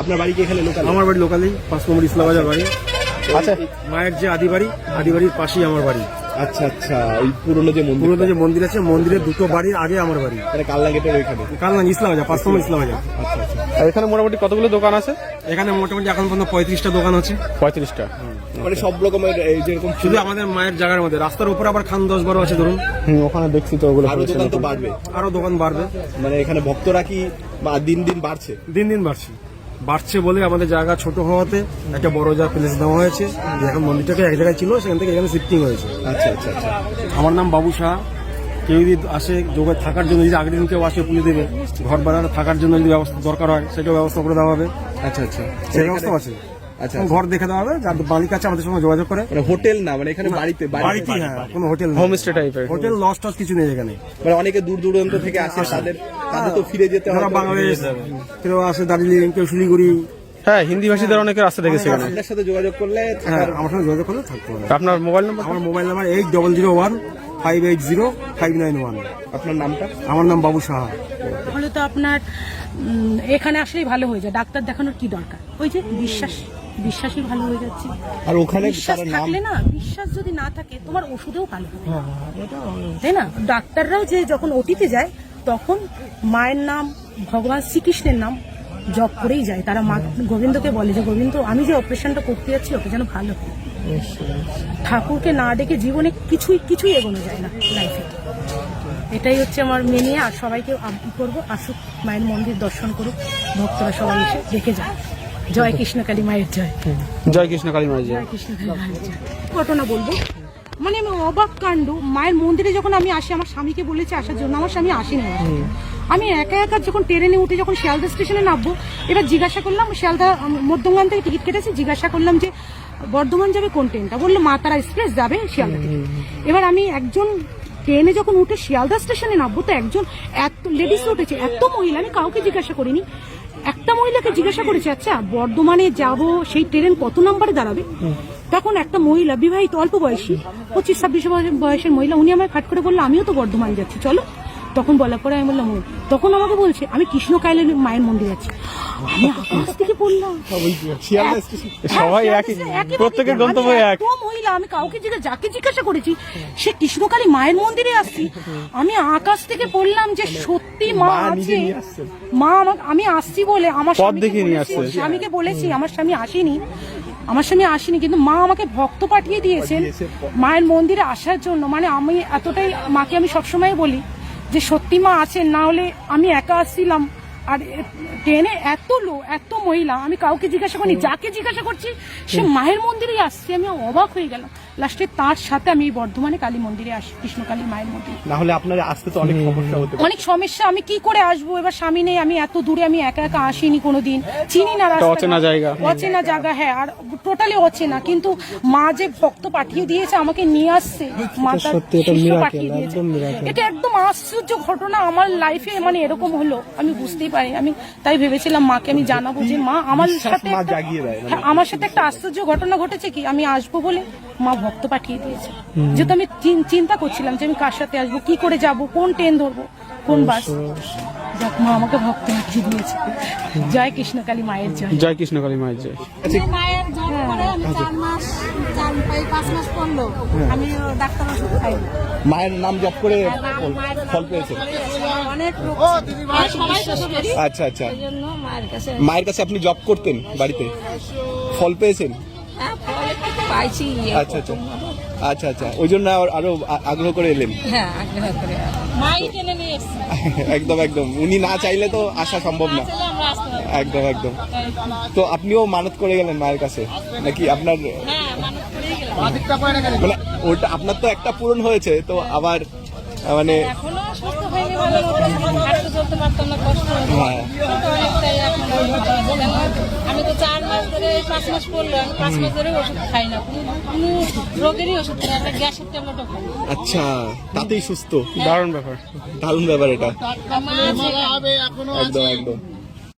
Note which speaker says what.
Speaker 1: আপনার বাড়ি কি এখানে লোকাল
Speaker 2: আমার বাড়ি লোকালি পাঁচ নম্বর ইসলামবাজার বাড়ি।
Speaker 1: আচ্ছা।
Speaker 2: মায়ের যে আদি বাড়ি আদি বাড়ির পাশেই আমার বাড়ি।
Speaker 1: আচ্ছা আচ্ছা ওই পুরনো যে মন্দির
Speaker 2: পুরোনো যে মন্দির আছে মন্দিরের দুটো বাড়ির আগে আমার বাড়ি।
Speaker 1: মানে কালনা গেটের ওইখানে?
Speaker 2: কালনা ইসলামবাজার পাঁচ নম্বর ইসলামবাজার
Speaker 1: আচ্ছা আচ্ছা।
Speaker 3: আর এখানে মোটামুটি কতগুলো দোকান আছে?
Speaker 2: এখানে মোটামুটি এখন পর্যন্ত পঁয়ত্রিশটা দোকান আছে।
Speaker 3: পঁয়ত্রিশটা।
Speaker 1: মানে সব রকমের এই যেরকম
Speaker 2: শুধু আমাদের মায়ের জায়গার মধ্যে। রাস্তার উপর আবার খান দশ বারো আছে ধরুন।
Speaker 3: হুম ওখানে দেখছি তো ওগুলো আরও
Speaker 1: দোকান তো বাড়বে।
Speaker 2: আরও দোকান বাড়বে।
Speaker 1: মানে এখানে ভক্তরা কি বা দিন দিন বাড়ছে?
Speaker 2: দিন দিন বাড়ছে। বাড়ছে বলে আমাদের জায়গা ছোট হওয়াতে একটা বড় জায়গা প্লেস দেওয়া হয়েছে। এখন মন্দিরটাকে এক জায়গায় ছিল সেখান থেকে এখানে শিফটিং হয়েছে।
Speaker 1: আচ্ছা আচ্ছা আচ্ছা।
Speaker 2: আমার নাম বাবু শাহ। কেউ যদি আসে যোগে থাকার জন্য যদি আগের দিন কেউ আসে পুজো দেবে ঘর বাড়ার থাকার জন্য যদি ব্যবস্থা দরকার হয় সেটা ব্যবস্থা করে দেওয়া হবে।
Speaker 1: আচ্ছা আচ্ছা।
Speaker 2: সেই ব্যবস্থা আছে? ঘর দেখে দেওয়া হবে যার মালিক আছে আমাদের সঙ্গে যোগাযোগ করে।
Speaker 1: মানে হোটেল না মানে এখানে বাড়িতে
Speaker 2: বাড়িতে হ্যাঁ কোনো হোটেল
Speaker 3: হোম স্টে টাইপের
Speaker 2: হোটেল লস টস কিছু নেই এখানে।
Speaker 1: মানে অনেকে দূর দূরান্ত থেকে আসে তাদের তাদের তো ফিরে যেতে হয়।
Speaker 2: বাংলাদেশ কেউ আসে দার্জিলিং কেউ শিলিগুড়ি।
Speaker 3: হ্যাঁ হিন্দি ভাষীদের অনেকের রাস্তা দেখেছি এখানে।
Speaker 1: আপনার সাথে যোগাযোগ করলে
Speaker 2: হ্যাঁ আমার সঙ্গে যোগাযোগ করলে থাকতে হবে।
Speaker 3: আপনার মোবাইল নাম্বার?
Speaker 2: আমার mobile number eight double zero one five eight zero five nine one
Speaker 1: আপনার নামটা?
Speaker 2: আমার নাম বাবু সাহা।
Speaker 4: তাহলে তো আপনার এখানে আসলেই ভালো হয়ে যায়। ডাক্তার দেখানোর কি দরকার? ওই যে বিশ্বাস। বিশ্বাসই ভালো হয়ে যাচ্ছে।
Speaker 1: আর ওখানে
Speaker 4: বিশ্বাস থাকলে না বিশ্বাস যদি না থাকে তোমার ওষুধেও ভালো হবে। তাই না? ডাক্তাররাও যে যখন ওটিতে যায় তখন মায়ের নাম ভগবান শ্রীকৃষ্ণের নাম জপ করেই যায়। তারা মা গোবিন্দকে বলে যে গোবিন্দ আমি যে অপারেশনটা করতে যাচ্ছি ওটা যেন ভালো হয়। ঠাকুরকে না ডেকে জীবনে কিছুই কিছুই এগোনো যায় না লাইফে এটাই হচ্ছে আমার মেনে আর সবাইকে আবৃত্তি করব। আসুক মায়ের মন্দির দর্শন করুক। ভক্তরা সবাই এসে দেখে যায় জয় কৃষ্ণকালী মায়ের জয়।
Speaker 3: জয় কৃষ্ণ কালী
Speaker 4: জয়। মায়ের জয়। ঘটনা বলব। মানে আমি অবাক কাণ্ড মায়ের মন্দিরে যখন আমি আসি আমার স্বামীকে বলেছি আসার জন্য আমার স্বামী আসেনি। আমি একা একা যখন ট্রেনে উঠে যখন শিয়ালদা স্টেশনে নামবো এবার জিজ্ঞাসা করলাম শিয়ালদা উম, মধ্যমগ্রাম থেকে টিকিট কেটেছি জিজ্ঞাসা করলাম যে বর্ধমান যাবে কোন ট্রেনটা? বলল মা তারা এক্সপ্রেস যাবে শিয়ালদা থেকে। এবার আমি একজন ট্রেনে যখন উঠে শিয়ালদা স্টেশনে নামবো তো একজন এত লেডিস উঠেছে এত মহিলা আমি কাউকে জিজ্ঞাসা করিনি। একটা মহিলাকে জিজ্ঞাসা করেছে আচ্ছা বর্ধমানে যাব সেই ট্রেন কত নাম্বারে দাঁড়াবে? তখন একটা মহিলা বিবাহিত অল্প বয়সী পঁচিশ ছাব্বিশ বয়সের মহিলা উনি আমায় ফাট করে বলল আমিও তো বর্ধমান যাচ্ছি চলো। তখন বলার পরে আমি বললাম তখন আমাকে বলছে আমি কৃষ্ণ কাইলের মায়ের মন্দির আছি। আমি আকাশ থেকে পড়লাম।
Speaker 3: সবাই
Speaker 4: হ্যাঁ,
Speaker 3: একই
Speaker 4: একই
Speaker 3: প্রত্যেকের গন্তব্য এক।
Speaker 4: মহিলা আমি কাউকে জিজ্ঞাসা যাকে জিজ্ঞাসা করেছি সে কৃষ্ণকালী মায়ের মন্দিরে আসছি। আমি আকাশ থেকে পড়লাম যে সত্যি মা আছে। মা আমাকে আমি আসছি বলে আমার। স্বামীকে বলেছি আমার স্বামী আসেনি। আমার স্বামী আসেনি কিন্তু মা আমাকে ভক্ত পাঠিয়ে দিয়েছেন মায়ের মন্দিরে আসার জন্য। মানে আমি এতটাই মাকে আমি সবসময় বলি যে সত্যি মা আছেন না হলে আমি একা আসছিলাম। আর ট্রেনে এত লো এত মহিলা আমি কাউকে জিজ্ঞাসা করিনি যাকে জিজ্ঞাসা করছি সে মায়ের মন্দিরেই আসছে আমি অবাক হয়ে গেলাম। লাস্টে তার সাথে আমি বর্ধমানে কালী মন্দিরে আসি কৃষ্ণকালী মায়ের মন্দিরে।
Speaker 1: না হলে আপনার আসতে তো অনেক সমস্যা হতে
Speaker 4: অনেক সমস্যা আমি কি করে আসব? এবার স্বামী নেই আমি এত দূরে আমি একা একা আসিনি কোনোদিন। চিনি না রাস্তা
Speaker 3: অচেনা জায়গা।
Speaker 4: অচেনা জায়গা হ্যাঁ আর টোটালি অচেনা। কিন্তু মা যে ভক্ত পাঠিয়ে দিয়েছে আমাকে নিয়ে আসছে। মা তার শিষ্য পাঠিয়ে দিয়েছে। এটা একদম আশ্চর্য ঘটনা আমার লাইফে মানে এরকম হলো। আমি বুঝতেই পারি আমি তাই ভেবেছিলাম মাকে আমি জানাব যে মা আমার সাথে
Speaker 1: দেয়, মানে-
Speaker 4: হ্যাঁ, আমার সাথে একটা আশ্চর্য ঘটনা ঘটেছে কি? আমি আসব বলে মা ভক্ত পাঠিয়ে দিয়েছে। যেহেতু আমি চিন- চিন্তা করছিলাম যে আমি কার সাথে আসব কি করে যাব কোন ট্রেন ধরবো কোন বাস যাক মা আমাকে ভক্ত পাঠিয়ে দিয়েছে। জয় কৃষ্ণকালী মায়ের জয়।
Speaker 3: জয় কৃষ্ণ কালী জয়।
Speaker 5: মায়ের জন্ম করে আমি চার মাস চার পাঁচ মাস পড়ল। আমি ডাক্তার ওষুধ খাই।
Speaker 1: মায়ের নাম জপ করে ফল পেয়েছে। আচ্ছা আচ্ছা।
Speaker 5: মায়ের কাছে
Speaker 1: আপনি জব করতেন বাড়িতে? ফল পেয়েছেন?
Speaker 5: হ্যাঁ, পাইছি
Speaker 1: আচ্ছা আচ্ছা। আচ্ছা আচ্ছা। ওই জন্য আর- আরও আগ্রহ করে এলেন।
Speaker 5: হ্যাঁ আগ্রহ করে। মাই টেনে নিয়ে
Speaker 1: একদম একদম। উনি না চাইলে তো আসা সম্ভব না। একদম একদম। তো আপনিও মানত করে গেলেন মায়ের কাছে? নাকি আপনার
Speaker 5: হ্যাঁ মানত করেই গেলাম।
Speaker 1: মানে ওটা আপনার তো একটা পূরণ হয়েছে তো আবার মানে
Speaker 5: না কষ্ট
Speaker 1: হ্যাঁ।
Speaker 5: কিন্তু অনেকটাই এখন আমি তো চার মাস ধরে পাঁচ মাস পাঁচ মাস ধরে ওষুধ খাই না। কোনো রোগেরই ওষুধ খাই একটা গ্যাসের ট্যাবলেটও খাই
Speaker 1: আচ্ছা তাতেই সুস্থ?
Speaker 3: দারুণ ব্যাপার।
Speaker 1: দারুণ ব্যাপার এটা। একদম একদম।